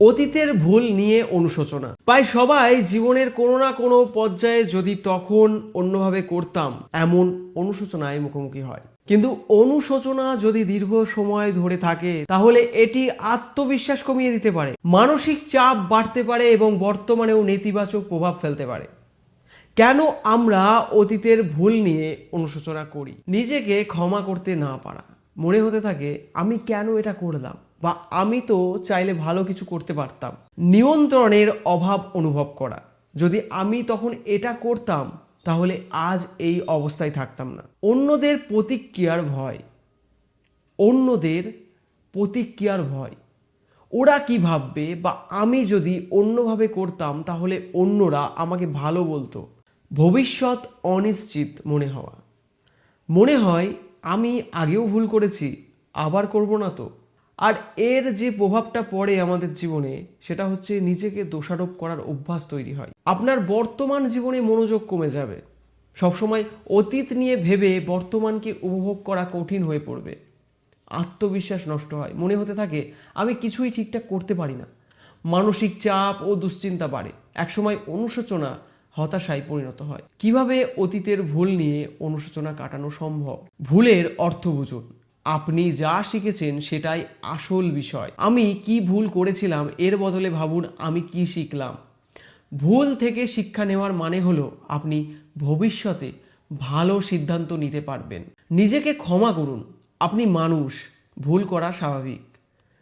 অতীতের ভুল নিয়ে অনুশোচনা। প্রায় সবাই জীবনের কোনো না কোনো পর্যায়ে যদি তখন অন্যভাবে করতাম, এমন অনুশোচনায় মুখোমুখি হয়। কিন্তু অনুশোচনা যদি দীর্ঘ সময় ধরে থাকে, তাহলে এটি আত্মবিশ্বাস কমিয়ে দিতে পারে। মানসিক চাপ বাড়তে পারে এবং বর্তমানেও নেতিবাচক প্রভাব ফেলতে পারে। কেন আমরা অতীতের ভুল নিয়ে অনুশোচনা করি? নিজেকে ক্ষমা করতে না পারা। মনে হতে থাকে, আমি কেন এটা করলাম? বা আমি তো চাইলে ভালো কিছু করতে পারতাম। নিয়ন্ত্রণের অভাব অনুভব করা। যদি আমি তখন এটা করতাম, তাহলে আজ এই অবস্থায় থাকতাম না। অন্যদের প্রতিক্রিয়ার ভয়। অন্যদের প্রতিক্রিয়ার ভয়। ওরা কি ভাববে বা আমি যদি অন্যভাবে করতাম, তাহলে অন্যরা আমাকে ভালো বলতো। ভবিষ্যৎ অনিশ্চিত মনে হওয়া। মনে হয়, আমি আগেও ভুল করেছি, আবার করব না তো? আর এর যে প্রভাবটা পড়ে আমাদের জীবনে, সেটা হচ্ছে নিজেকে দোষারোপ করার অভ্যাস তৈরি হয়। আপনার বর্তমান জীবনে মনোযোগ কমে যাবে। সবসময় অতীত নিয়ে ভেবে বর্তমানকে উপভোগ করা কঠিন হয়ে পড়বে। আত্মবিশ্বাস নষ্ট হয়। মনে হতে থাকে, আমি কিছুই ঠিকঠাক করতে পারি না। মানসিক চাপ ও দুশ্চিন্তা বাড়ে। একসময় অনুশোচনা, হতাশায় পরিণত হয়। কীভাবে অতীতের ভুল নিয়ে অনুশোচনা কাটানো সম্ভব? ভুলের অর্থ বুঝুন। আপনি যা শিখেছেন সেটাই আসল বিষয়। আমি কি ভুল করেছিলাম এর বদলে ভাবুন আমি কি শিখলাম। ভুল থেকে শিক্ষা নেওয়ার মানে হলো আপনি ভবিষ্যতে ভালো সিদ্ধান্ত নিতে পারবেন। নিজেকে ক্ষমা করুন, আপনি মানুষ, ভুল করা স্বাভাবিক।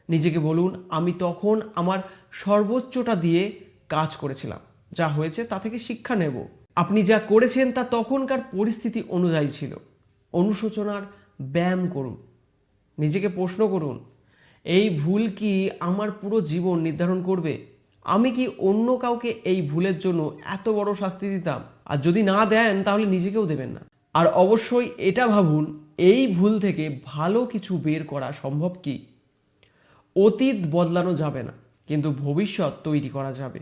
নিজেকে বলুন, আমি তখন আমার সর্বোচ্চটা দিয়ে কাজ করেছিলাম, যা হয়েছে তা থেকে শিক্ষা নেব। আপনি যা করেছেন তা তখনকার পরিস্থিতি অনুযায়ী ছিল। অনুশোচনার ব্যায়াম করুন। নিজেকে প্রশ্ন করুন, এই ভুল কি আমার পুরো জীবন নির্ধারণ করবে? আমি কি অন্য কাউকে এই ভুলের জন্য এত বড় শাস্তি দিতাম? আর যদি না দেন, তাহলে নিজেকেও দেবেন না। আর অবশ্যই এটা ভাবুন, এই ভুল থেকে ভালো কিছু বের করা সম্ভব কি? অতীত বদলানো যাবে না, কিন্তু ভবিষ্যৎ তৈরি করা যাবে।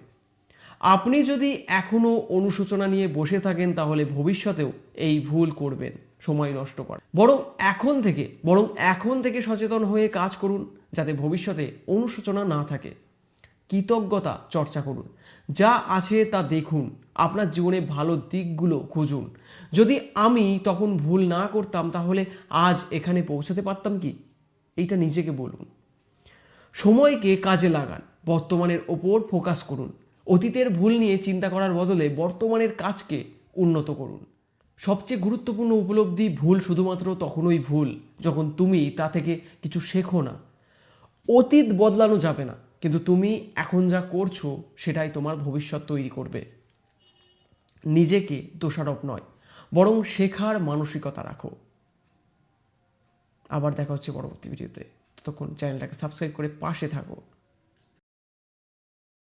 আপনি যদি এখনও অনুশোচনা নিয়ে বসে থাকেন, তাহলে ভবিষ্যতেও এই ভুল করবেন। সময় নষ্ট করা। বরং এখন থেকে, বরং এখন থেকে সচেতন হয়ে কাজ করুন, যাতে ভবিষ্যতে অনুশোচনা না থাকে। কৃতজ্ঞতা চর্চা করুন। যা আছে তা দেখুন, আপনার জীবনে ভালো দিকগুলো খুঁজুন। যদি আমি তখন ভুল না করতাম, তাহলে আজ এখানে পৌঁছাতে পারতাম কি? এইটা নিজেকে বলুন। সময়কে কাজে লাগান, বর্তমানের ওপর ফোকাস করুন। অতীতের ভুল নিয়ে চিন্তা করার বদলে বর্তমানের কাজকে উন্নত করুন। সবচেয়ে গুরুত্বপূর্ণ উপলব্ধি ভুল শুধুমাত্র তখনই ভুল যখন তুমি তা থেকে কিছু শেখো না। অতীত বদলানো যাবে না, কিন্তু তুমি এখন যা করছ সেটাই তোমার ভবিষ্যৎ তৈরি করবে। নিজেকে দোষারোপ নয়, বরং শেখার মানসিকতা রাখো। আবার দেখা হচ্ছে পরবর্তী ভিডিওতে। ততক্ষণ চ্যানেলটাকে সাবস্ক্রাইব করে পাশে থাকো।